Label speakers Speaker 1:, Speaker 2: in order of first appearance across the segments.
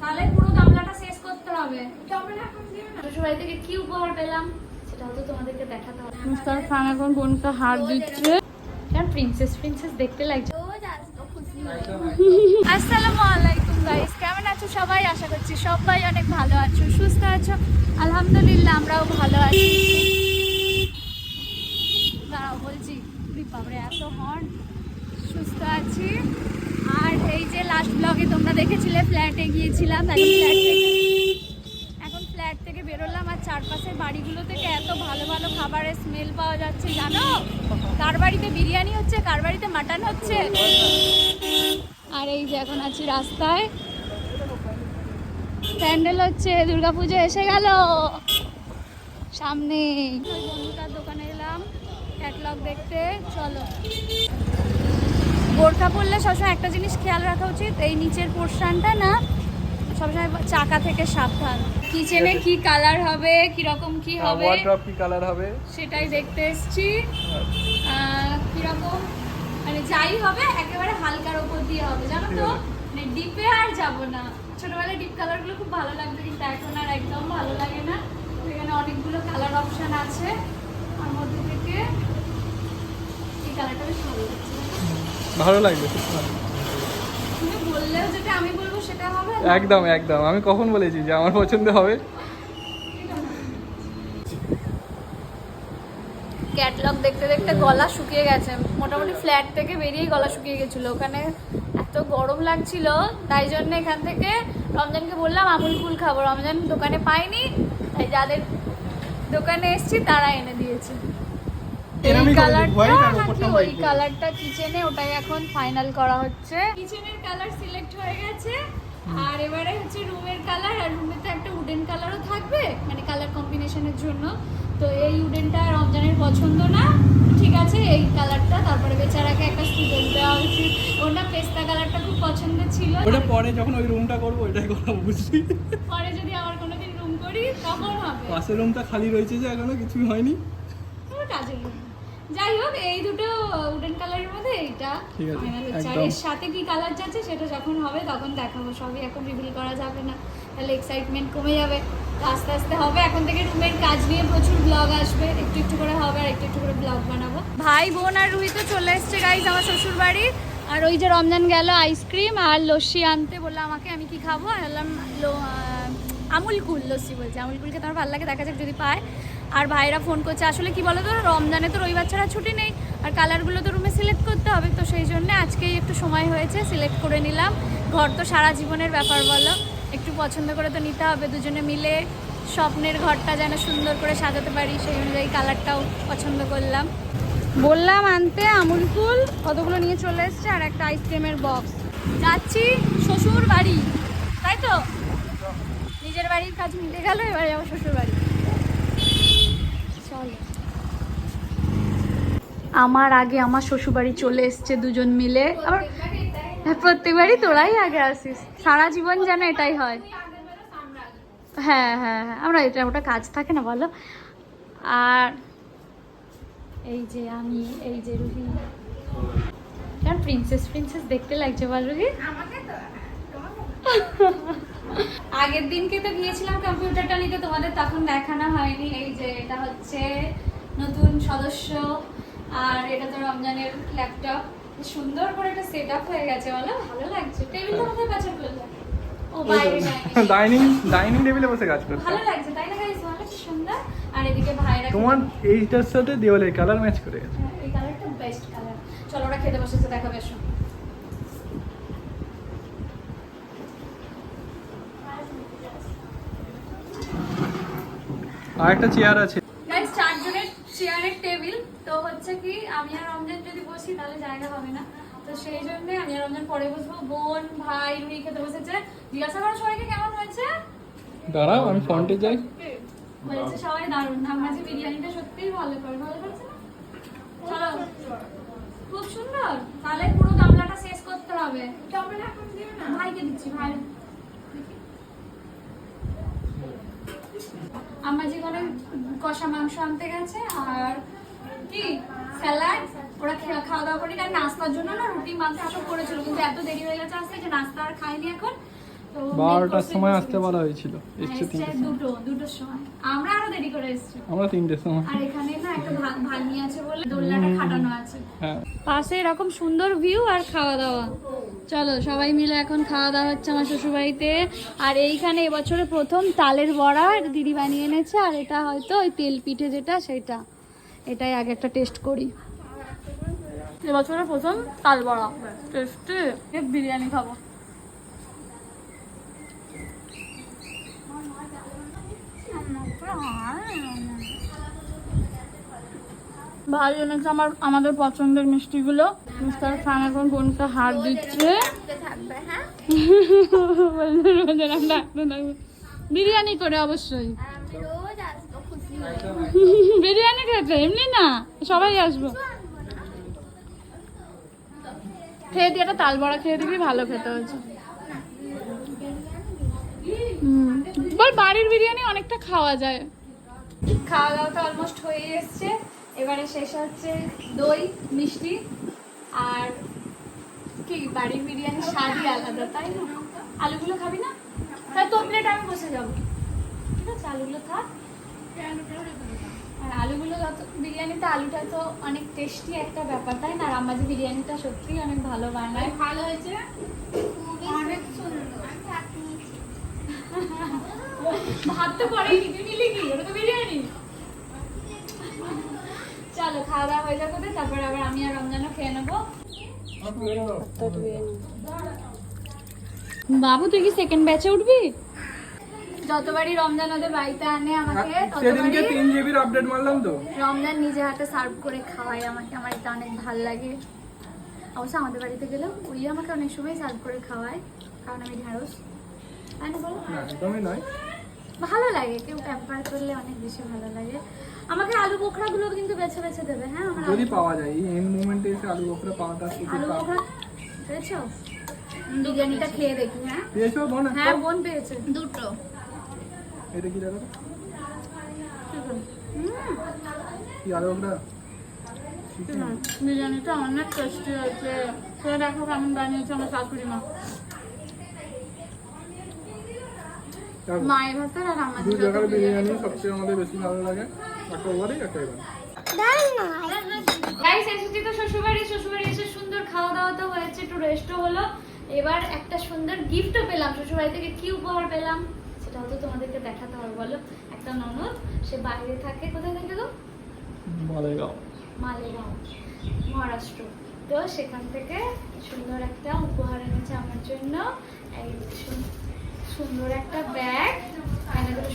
Speaker 1: তাহলে পুরো গামলাটা শেষ করতে হবে। শ্বশুরবাড়ি থেকে কি উপহার পেলাম সেটা হয়তো তোমাদেরকে দেখাতে হবে। মুস্তার খান এখন বোনকে হার দিচ্ছে। কেন প্রিন্সেস প্রিন্সেস দেখতে লাগছে? আসসালামু আলাইকুম গাইস কেমন আছো সবাই? আশা করছি সবাই অনেক ভালো আছো সুস্থ আছো। আলহামদুলিল্লাহ আমরাও ভালো আছি। দাঁড়াও বলছি উরি এত হর্ন সুস্থ আছি। লাস্ট ব্লগে তোমরা দেখেছিলে ফ্ল্যাটে গিয়েছিলাম, এখন ফ্ল্যাট থেকে বেরোলাম আর চারপাশের বাড়িগুলো থেকে এত ভালো ভালো খাবারের স্মেল পাওয়া যাচ্ছে জানো? কার বাড়িতে বিরিয়ানি হচ্ছে, কার বাড়িতে মাটন হচ্ছে? আর এই যে এখন আছি রাস্তায়। প্যান্ডেল হচ্ছে, দুর্গাপুজো এসে গেল। সামনে বন্ধুটার দোকানে এলাম ক্যাটলগ দেখতে। চলো। বোরখা পরলে সবসময় একটা জিনিস খেয়াল রাখা উচিত এই নিচের পোর্শনটা না সবসময় চাকা থেকে সাবধান। কিচেনে কি কালার হবে কীরকম কি হবে?
Speaker 2: ওয়ার্ড্রপ কি কালার হবে?
Speaker 1: সেটাই দেখতে এসছি। আহ, কীরকম? মানে যাই হবে একেবারে হালকার ওপর দিয়ে হবে জানো তো? মানে ডিপে আর যাব না। ছোটবেলায় ডিপ কালারগুলো খুব ভালো লাগতো কিন্তু এখন আর একদম ভালো লাগে না। এখানে অনেকগুলো কালার অপশন আছে আর মধ্যে থেকে এই কালারটা বেশ ভালো লাগছে
Speaker 2: ভালো লাগবে? একদম একদম। আমি কখন বলেছি যে আমার পছন্দ হবে?
Speaker 1: ক্যাটলগ দেখতে দেখতে গলা শুকিয়ে গেছে। মোটামুটি ফ্ল্যাট থেকে বেরিয়েই গলা শুকিয়ে গেছিল। ওখানে এত গরম লাগছিল তাই জন্য এখান থেকে রমজানকে বললাম আমুল ফুল খাব। রমজান দোকানে পাইনি তাই যাদের দোকানে এসছি তারা এনে দিয়েছে। এই
Speaker 2: এরমই করে দিই, white আর
Speaker 1: কালারটা নাকি ওই কালারটা কিচেনে ওটাই এখন ফাইনাল করা হচ্ছে। কিচেনের কালার সিলেক্ট হয়ে গেছে। আর এবারে হচ্ছে রুমের কালার আর রুমে তো একটা উডেন কালারও থাকবে মানে কালার কম্বিনেশনের জন্য। তো এই উডেনটা রমজানের পছন্দ না। ঠিক আছে এই কালারটা তারপরে বেচারাকে একটা স্টুডেন্ট দেওয়া উচিত ওর না পেস্তা কালারটা খুব পছন্দ ছিল।
Speaker 2: ওটা পরে যখন ওই রুমটা করব ওইটাই কথা বুঝছি
Speaker 1: পরে যদি আবার কোনোদিন রুম করি তখন হবে।
Speaker 2: পাশের রুমটা খালি রয়েছে যে এখনও কিছুই হয়নি।
Speaker 1: কাজের room। যাই হোক এই দুটো উডেন কালারের মধ্যে এইটা আর এর সাথে কি কালার যাচ্ছে সেটা যখন হবে তখন দেখাবো সবই এখন রিভিল করা যাবে না। তাহলে এক্সাইটমেন্ট কমে যাবে। আস্তে আস্তে হবে। এখন থেকে রুমের কাজ নিয়ে প্রচুর ব্লগ আসবে। একটু একটু করে হবে আর একটু একটু করে ব্লগ বানাবো। ভাই বোন আর রুহি তো চলে এসছে গাইজ আমার শ্বশুর বাড়ি আর ওই যে রমজান গেল আইসক্রিম আর লস্যি আনতে বলল আমাকে আমি কি খাব? আমি বললাম আমুল কুল লস্যি বলছি। আমুল কুলকে তোমার ভালো লাগে দেখা যাক যদি পায়। আর ভাইরা ফোন করছে আসলে কি বলো তো রমজানে তো রবিবার ছাড়া ছুটি নেই আর কালারগুলো তো রুমে সিলেক্ট করতে হবে তো সেই জন্য আজকেই একটু সময় হয়েছে সিলেক্ট করে নিলাম। ঘর তো সারা জীবনের ব্যাপার বলো একটু পছন্দ করে তো নিতে হবে দুজনে মিলে স্বপ্নের ঘরটা যেন সুন্দর করে সাজাতে পারি সেই অনুযায়ী কালারটাও পছন্দ করলাম। বললাম আনতে আমুল কুল কতগুলো নিয়ে চলে এসছে আর একটা আইসক্রিমের বক্স যাচ্ছি শ্বশুর বাড়ি তাই তো? নিজের বাড়ির কাজ মিটে গেল এবারে যাব শ্বশুর বাড়ি আমার আগে আমার শ্বশুরবাড়ি চলে এসছে দুজন মিলে। আবার হ্যাঁ, প্রত্যেকবারই তোরাই আগে আসিস। সারা জীবন যেন এটাই হয়। হ্যাঁ হ্যাঁ হ্যাঁ। আমরা এটা ওটা কাজ থাকে না বলো? আর এই যে আমি এই যে রুহি। কেন প্রিন্সেস প্রিন্সেস দেখতে লাগছে বল রুহি? আগের দিনকে তো গিয়েছিলাম কম্পিউটারটা নিতে তোমাদের তখন দেখানো হয়নি। এই যে এটা হচ্ছে নতুন সদস্য আর এটা তো রমজানের ল্যাপটপ সুন্দর করে একটা সেট আপ হয়ে গেছে বলো। ভালো লাগছে। টেবিলটা কোথায় পাচার করলে ও বাইরে।
Speaker 2: ডাইনিং ডাইনিং টেবিলে বসে কাজ করছে
Speaker 1: ভালো লাগছে তাই না গাইস ভালো সুন্দর। আর এদিকে ভাইরা
Speaker 2: তোমার এইটার সাথে দেওয়ালের কালার ম্যাচ করে গেছে।
Speaker 1: হ্যাঁ, এই কালারটা বেস্ট কালার চলো ওরা খেতে বসেছে দেখো বেশ
Speaker 2: আর একটা চেয়ার আছে।
Speaker 1: গাইস চারজনের চেয়ারের টেবিল তো হচ্ছে কি আমি আর রমজান যদি বসি তাহলে জায়গা হবে না। তো সেই জন্য আমি আর রমজান পরে বসবো। বোন ভাই রুই খেতে বসেছে। জিজ্ঞাসা করো সবাইকে কেমন হয়েছে?
Speaker 2: দাঁড়াও আমি ফ্রন্টে যাই।
Speaker 1: বলেছে সবাই দারুণ। ধামাজি বিরিয়ানিটা সত্যিই ভালো করে ভালো করেছে না? চলো। খুব সুন্দর। তাহলে পুরো গামলাটা শেষ করতে হবে। ভাইকে দিচ্ছি ভাই। আমার জীবনে কষা মাংস আনতে গেছে, আর কি, স্যালাড, ওরা খাওয়া দাওয়া করি, কারণ নাস্তার জন্য না রুটি মাংস আসব করেছিল, কিন্তু এত দেরি হয়ে গেছে আসতে যে নাস্তা আর খাইনি এখন।
Speaker 2: বারোটার সময় আসতে বলা হয়েছিল। এসছে তিনটের সময়।
Speaker 1: দুটো দুটোর সময়। আমরা আরও দেরি করে এসেছি।
Speaker 2: আমরা তিনটের সময়।
Speaker 1: আর এখানে না একটা আছে বলে দোলনাটা খাটানো আছে।
Speaker 2: হ্যাঁ।
Speaker 1: পাশে এরকম সুন্দর ভিউ আর খাওয়া দাওয়া চলো সবাই মিলে এখন খাওয়া দাওয়া হচ্ছে আমার শ্বশুরবাড়িতে। আর এইখানে এবছরে প্রথম তালের বড়া দিদি বানিয়ে এনেছে আর এটা হয়তো ওই তেল পিঠে যেটা সেটা। এটাই আগে একটা টেস্ট করি। এবছরে প্রথম তাল বড়া। টেস্টে বিরিয়ানি খাব। ভাই এনেছে আমার আমাদের পছন্দের মিষ্টিগুলো। মিস্টার খান এখন বোনকে হার দিচ্ছে। বিরিয়ানি করে অবশ্যই। বিরিয়ানি খেতে এমনি না। সবাই আসব। খেয়ে দিয়ে একটা তাল বড়া খেয়ে দিবি, ভালো খেতে হয়েছে। হুম। বাড়ির বিরিয়ানি অনেকটা খাওয়া যায়। খাওয়া দাওয়া তো অলমোস্ট হয়ে এসছে। এবারে শেষ হচ্ছে দই মিষ্টি আর কি বাড়ির বিরিয়ানি স্বাদই আলাদা তাই না? আলুগুলো খাবি না? তাই তোর প্লেট আমি বসে যাব। ঠিক আছে আলুগুলো থাক। আর আলুগুলো যত বিরিয়ানিতে আলুটা তো অনেক টেস্টি একটা ব্যাপার তাই না? আর আমার যে বিরিয়ানিটা সত্যিই অনেক ভালো বানায়। ভালো হয়েছে অনেক সুন্দর ভাত তো পরেই তুই নিলি কি? ওটা তো বিরিয়ানি। চলো খাওয়া দাওয়া হয়ে যাবে তারপরে আবার আমি আর রমজানও খেয়ে নেব। বাবু তুই কি সেকেন্ড ব্যাচে উঠবি? যতবারই রমজান ওদের বাড়িতে আনে আমাকে
Speaker 2: সেদিনকে তিন জিবির আপডেট মারলাম তো।
Speaker 1: রমজান নিজে হাতে সার্ভ করে খাওয়ায় আমাকে আমার এটা অনেক ভালো লাগে। অবশ্য আমাদের বাড়িতে গেলেও ওই আমাকে অনেক সময় সার্ভ করে খাওয়ায় কারণ আমি ঢ্যাঁড়স তাই না বলো।
Speaker 2: একদমই নয়।
Speaker 1: ভালো লাগে কেউ প্যাম্পার করলে অনেক বেশি ভালো লাগে। আমাকে আলু বোখরাগুলো কিন্তু বেছে বেছে দেবে হ্যাঁ আমার
Speaker 2: যদি পাওয়া যায় এই এন্ড মুভমেন্টে এসে আলু বকরা পাওয়াটা শুধু
Speaker 1: আলু বোখরা পেয়েছ? বিরিয়ানিটা খেয়ে দেখি হ্যাঁ?
Speaker 2: পেয়েছ বোন?
Speaker 1: হ্যাঁ বোন পেয়েছে। দুটো।
Speaker 2: এটা কি
Speaker 1: হুম।
Speaker 2: কি আলু চিকেন
Speaker 1: বিরিয়ানিটা অনেক টেস্টি হয়েছে। খেয়ে দেখো কেমন বানিয়েছে আমার শাশুড়ি মা মায়ের হাতের আর আমার
Speaker 2: দু জায়গার বিরিয়ানি সবচেয়ে আমাদের বেশি ভালো লাগে। একটা ওভারেই একটা এবার।
Speaker 1: গাইস এসেছি তো শ্বশুরবাড়ি শ্বশুরবাড়ি এসে সুন্দর খাওয়া দাওয়া তো হয়েছে একটু রেস্টও হলো। এবার একটা সুন্দর গিফটও পেলাম শ্বশুরবাড়ি থেকে কি উপহার পেলাম সেটাও তো তোমাদেরকে দেখাতে হবে বলো। একটা ননদ সে বাইরে থাকে কোথায় থাকে গো?
Speaker 2: মালেগাঁও।
Speaker 1: মালেগাঁও মহারাষ্ট্র। তো সেখান থেকে সুন্দর একটা উপহার এনেছে আমার জন্য। এই সুন্দর একটা ব্যাগ।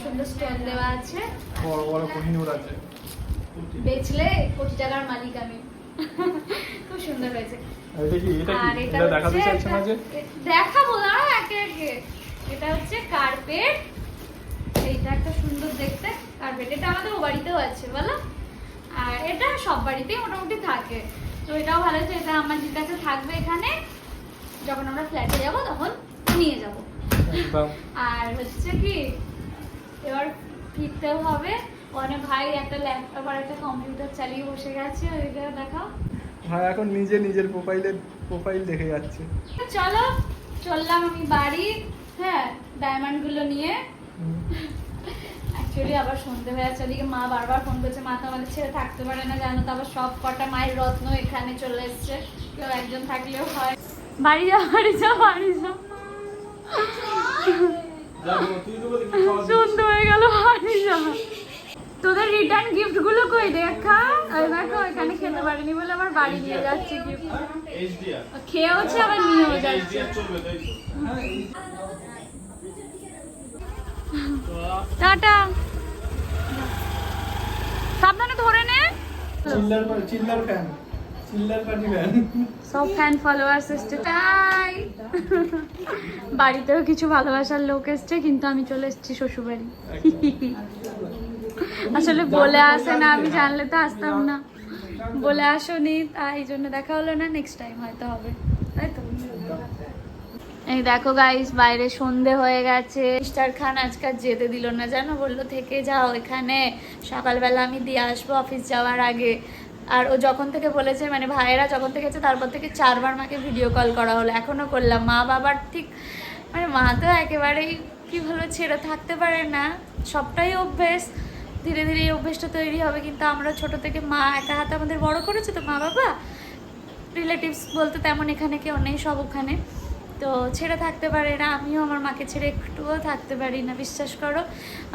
Speaker 1: সুন্দর স্টোন দেওয়া আছে।
Speaker 2: বড় বড় কোহিনুর আছে।
Speaker 1: বেচলে কোটি টাকার মালিক আমি। খুব সুন্দর হয়েছে।
Speaker 2: এটা
Speaker 1: হচ্ছে
Speaker 2: চাইছে না যে?
Speaker 1: একটা- দেখাবো না একে একে। এটা হচ্ছে কার্পেট এইটা একটা সুন্দর দেখতে। কার্পেট এটা আমাদের ও বাড়িতেও আছে বলো। আর এটা সব বাড়িতেই মোটামুটি থাকে। তো এটাও ভালো এটা আমার কাছে থাকবে এখানে। যখন আমরা ফ্ল্যাটে যাব তখন নিয়ে যাব। আর হচ্ছে কি এবার ফিরতেও হবে। ওখানে ভাই একটা ল্যাপটপ আর একটা কম্পিউটার চালিয়ে বসে গেছে ওইটা দেখাও।
Speaker 2: ভাই এখন নিজে নিজের প্রোফাইলের প্রোফাইল দেখে যাচ্ছে।
Speaker 1: চলো চললাম আমি বাড়ি হ্যাঁ ডায়মন্ডগুলো নিয়ে অ্যাকচুয়ালি আবার সন্ধে হয়ে যাচ্ছে ওদিকে মা বারবার ফোন করছে মা তো আমাদের ছেড়ে থাকতে পারে না জানো তো আবার সব কটা মায়ের রত্ন এখানে চলে এসছে। কেউ একজন থাকলেও হয়। বাড়ি যাও বাড়ি যাও বাড়ি যাও। সন্ধে হয়ে গেল বাড়ি তোদের রিটার্ন গিফটগুলো কই দেখা আর দেখো এখানে খেতে পারিনি বলে আমার বাড়ি নিয়ে যাচ্ছে গিফট খেয়েওছে আবার নিয়েও টাটা সাবধানে ধরে নে
Speaker 2: চিল্লার চিল্লার ফ্যান
Speaker 1: সব ফ্যান ফলোয়ার্স এসছে, তাই। বাড়িতেও কিছু ভালোবাসার লোক এসছে, কিন্তু আমি চলে এসেছি শ্বশুরবাড়ি। আসলে বলে আসে না, আমি জানলে তো আসতাম না। বলে আসোনি, তাই জন্য দেখা হলো না নেক্সট টাইম হয়তো হবে। তাই তো? এই দেখো গাইস বাইরে সন্ধে হয়ে গেছে। মিস্টার খান আজকাল যেতে দিল না, জানো? বলল, থেকে যাও এখানে। সকালবেলা আমি দিয়ে আসব অফিস যাওয়ার আগে। আর ও যখন থেকে বলেছে মানে ভাইয়েরা যখন থেকে তারপর থেকে চারবার মাকে ভিডিও কল করা হলো। এখনও করলাম। মা বাবার ঠিক মানে মা তো একেবারেই কী ভালো ছেড়ে থাকতে পারে না। সবটাই অভ্যেস। ধীরে ধীরে এই অভ্যেসটা তৈরি হবে। কিন্তু আমরা ছোট থেকে মা একা হাতে আমাদের বড় করেছে তো মা বাবা? রিলেটিভস বলতে তেমন এখানে কেউ নেই, সব ওখানে। তো ছেড়ে থাকতে পারে না, আমিও আমার মাকে ছেড়ে একটুও থাকতে পারি না, বিশ্বাস করো।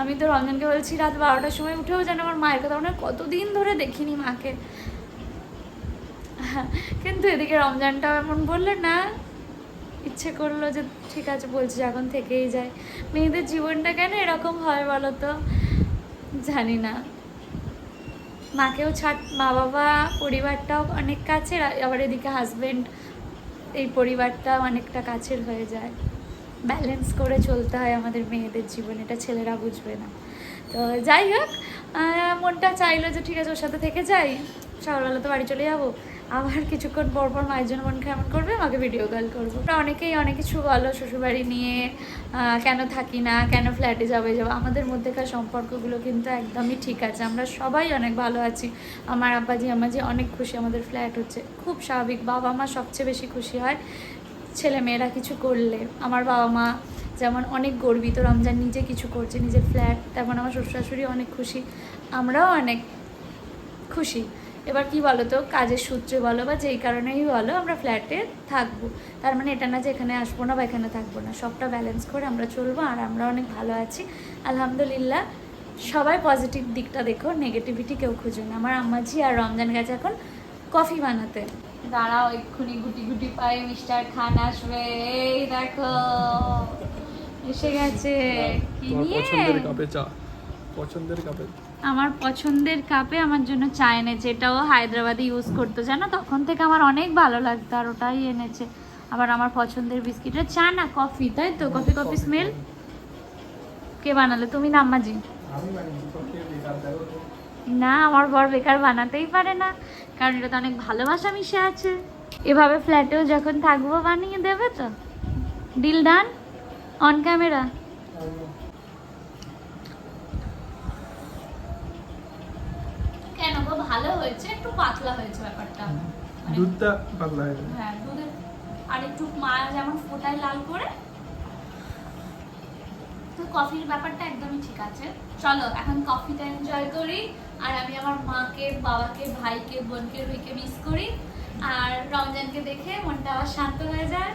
Speaker 1: আমি তো রঞ্জনকে বলছি, রাত বারোটার সময় উঠেও যেন আমার মায়ের কথা মানে কতদিন ধরে দেখিনি মাকে। কিন্তু এদিকে রমজানটা এমন বললে, না, ইচ্ছে করল যে ঠিক আছে, বলছি এখন থেকেই যায়। মেয়েদের জীবনটা কেন এরকম হয় বলো তো? জানি না। মাকেও ছাড় মা বাবা পরিবারটাও অনেক কাছে আবার এদিকে হাজবেন্ড এই পরিবারটা অনেকটা কাছের হয়ে যায়। ব্যালেন্স করে চলতে হয় আমাদের মেয়েদের জীবন, এটা ছেলেরা বুঝবে না। তো যাই হোক মনটা চাইলো যে ঠিক আছে, ওর সাথে থেকে যাই। সকালবেলা তো বাড়ি চলে যাব। আবার কিছুক্ষণ পর পর মায়ের জন্য মন কেমন করবে, আমাকে ভিডিও কল করব। অনেকেই অনেক কিছু বলো, শ্বশুরবাড়ি নিয়ে কেন থাকি না, কেন ফ্ল্যাটে যাবে যাব। আমাদের মধ্যেকার সম্পর্কগুলো কিন্তু একদমই ঠিক আছে। আমরা সবাই অনেক ভালো আছি। আমার আব্বাজি আমাজি অনেক খুশি আমাদের ফ্ল্যাট হচ্ছে। খুব স্বাভাবিক, বাবা মা সবচেয়ে বেশি খুশি হয় ছেলে মেয়েরা কিছু করলে। আমার বাবা মা যেমন অনেক গর্বিত, রমজান নিজে কিছু করছে, নিজের ফ্ল্যাট তেমন আমার শ্বশুর শাশুড়ি অনেক খুশি। আমরাও অনেক খুশি। এবার কি বলো তো কাজের সূত্রে বলো বা যেই কারণেই বলো আমরা ফ্ল্যাটে থাকব। তার মানে এটা না যে এখানে আসব না বা এখানে থাকব না সবটা ব্যালেন্স করে আমরা চলবো আর আমরা অনেক ভালো আছি। আলহামদুলিল্লাহ সবাই পজিটিভ দিকটা দেখো নেগেটিভিটি কেউ খুঁজো না। আমার আম্মাজি আর রমজান গেছে এখন কফি বানাতে। দাঁড়াও এক্ষুনি গুটি গুটি পায়ে মিস্টার খান আসবে। এই দেখো এসে গেছে। কি নিয়ে?
Speaker 2: পছন্দের কাপে চা পছন্দের কাপে।
Speaker 1: আমার পছন্দের কাপে আমার জন্য চা এনেছে। এটাও হায়দ্রাবাদে ইউজ করতো জানো? তখন থেকে আমার অনেক ভালো লাগতো আর ওটাই এনেছে। আবার আমার পছন্দের বিস্কিট চা না কফি তাই তো? কফি কফি স্মেল কে বানালে? তুমি না আম্মাজি?
Speaker 2: তো।
Speaker 1: না আমার বর বেকার বানাতেই পারে না কারণ এটাতে অনেক ভালোবাসা মিশে আছে। এভাবে ফ্ল্যাটেও যখন থাকব বানিয়ে দেবে তো? ডিল ডান অন ক্যামেরা কেন গো ভালো হয়েছে একটু পাতলা হয়েছে ব্যাপারটা। মানে-
Speaker 2: দুধটা পাতলা হয়ে গেছে
Speaker 1: হ্যাঁ দুধের আর একটু মা যেমন ফোটায় লাল করে। তো কফির ব্যাপারটা একদমই ঠিক আছে। চলো এখন কফিটা এনজয় করি। আর আমি আমার মাকে বাবাকে ভাইকে বোনকে রুইকে মিস করি। আর রমজানকে দেখে মনটা আবার শান্ত হয়ে যায়।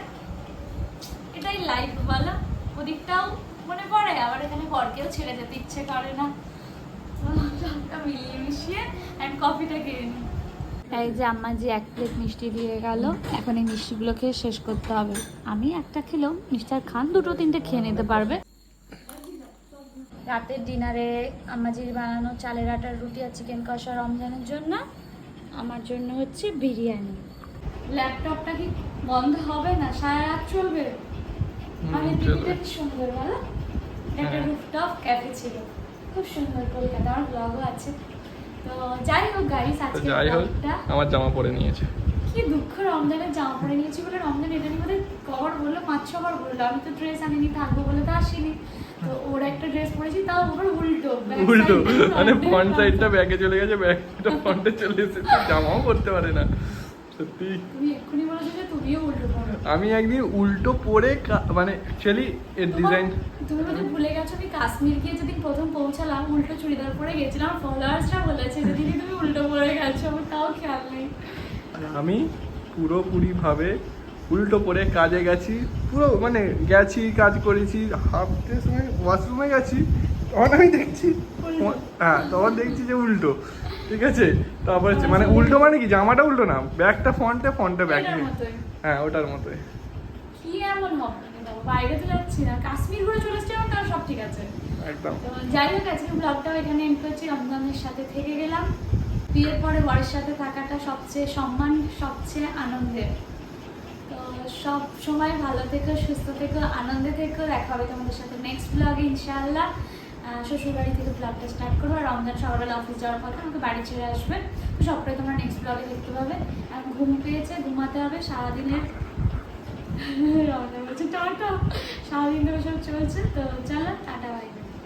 Speaker 1: এটাই লাইফ বলো। ওদিকটাও মনে পড়ে আবার এখানে বরকেও ছেড়ে যেতে ইচ্ছে করে না। সবটা মিলিয়ে মিশিয়ে অ্যান্ড কফিটা খেয়ে নিই। এই যে আম্মা যে এক প্লেট মিষ্টি দিয়ে গেল এখন এই মিষ্টিগুলো খেয়ে শেষ করতে হবে। আমি একটা খেলেও মিস্টার খান দুটো তিনটে খেয়ে নিতে পারবে। রাতের ডিনারে আম্মাজির বানানো চালের আটার রুটি আর চিকেন কষা রমজানের জন্য আমার জন্য হচ্ছে বিরিয়ানি। ল্যাপটপটা কি বন্ধ হবে না? সারা রাত চলবে?
Speaker 2: চলবে।
Speaker 1: সুন্দর বলো? একটা। রুফটপ ক্যাফে ছিল। খুব সুন্দর কলকাতা আমার ব্লগও আছে। তো যাই হোক গাইস আজকে
Speaker 2: যাই হোক আমার জামা পরে নিয়েছে।
Speaker 1: কি দুঃখ রমজানের জামা পরে নিয়েছি বলে রমজান এটা নিয়ে কবার বলল পাঁচ ছবার বলল। আমি তো ড্রেস আনিনি থাকব বলে তো আসিনি। তো ওর একটা ড্রেস পরেছি তাও ওর উল্টো।
Speaker 2: উল্টো। মানে ফ্রন্ট সাইডটা ব্যাগে চলে গেছে ব্যাগটা ফ্রন্টে চলে এসেছে জামাও পরতে পারে না। সত্যি। আমি একদিন উল্টো পরে মানে অ্যাকচুয়ালি এর ডিজাইন
Speaker 1: তুমি বোধহয় ভুলে গেছো আমি কাশ্মীর গিয়ে যেদিন প্রথম পৌঁছালাম উল্টো চুড়িদার পরে গেছিলাম। ফলোয়ার্সরা বলেছে যে দিদি তুমি উল্টো পরে গেছো আমার তাও খেয়াল নেই।
Speaker 2: আমি পুরোপুরিভাবে উল্টো পরে কাজে গেছি। পুরো মানে গেছি কাজ করেছি হাফতে সময় ওয়াশরুমে গেছি তখন আমি দেখছি হ্যাঁ তখন দেখছি যে উল্টো। ঠিক আছে? তারপরে হচ্ছে মানে উল্টো মানে কি? জামাটা উল্টো না? ব্যাগটা ফ্রন্টে ফ্রন্টে ব্যাগ হ্যাঁ ওটার মতোই।
Speaker 1: কি এমন হবে বাইরে তো যাচ্ছি না। কাশ্মীর ঘুরে চলে এসছি আমার সব ঠিক আছে।
Speaker 2: একদম।
Speaker 1: যাই হোক আজকে ব্লগটাও এখানে এন্ড করছি। রমজানের সাথে থেকে গেলাম। বিয়ের পরে বরের সাথে থাকাটা সবচেয়ে সম্মান সবচেয়ে আনন্দের। তো সব সময় ভালো থেকো সুস্থ থেকো আনন্দে থেকো। দেখা হবে তোমাদের সাথে নেক্সট ব্লগে ইনশাআল্লাহ। শ্বশুরবাড়ি থেকে ব্লগটা স্টার্ট করব আর রমজান সকালবেলা অফিস যাওয়ার পথে আমাকে বাড়ি ছেড়ে আসবে। তো সবটাই তোমরা নেক্সট ব্লগে দেখতে পাবে। আর ঘুম পেয়েছে, ঘুমাতে হবে সারাদিনের রমজান বলছে, টাটা! সারাদিন ধরে সব চলছে। তো চলো, টাটা বাই